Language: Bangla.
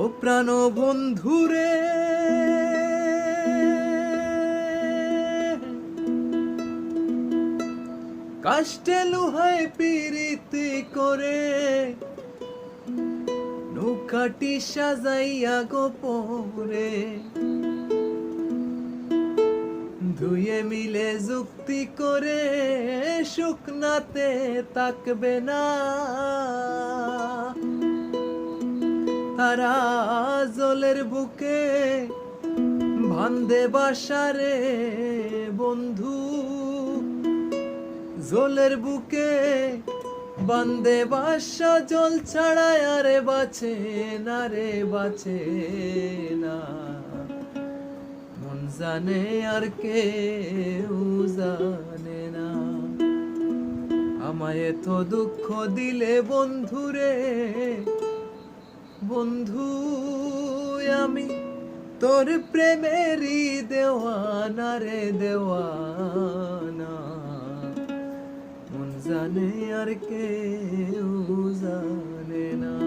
ও প্রাণ বন্ধুরে। কাষ্টে লোহায় পিরিতি করে, নৌকাটি সাজাইয়া গোপরে ধুয়ে মিলে যুক্তি করে শুকনাতে তাকবে না। তারা জলের বুকে ভান্দে বাসারে বন্ধু। জলের বুকে বান্দে বাসা, জল ছাড়ায় আরে বাঁচে না রে, বাঁচে না। মন জানে আর কেউ জানে না। আমায় তো দুঃখ দিলে বন্ধুরে বন্ধু আমি তোর প্রেমেরই দেওয়ানা রে দেওয়ানা। মন জানে আর কেউ জানে না।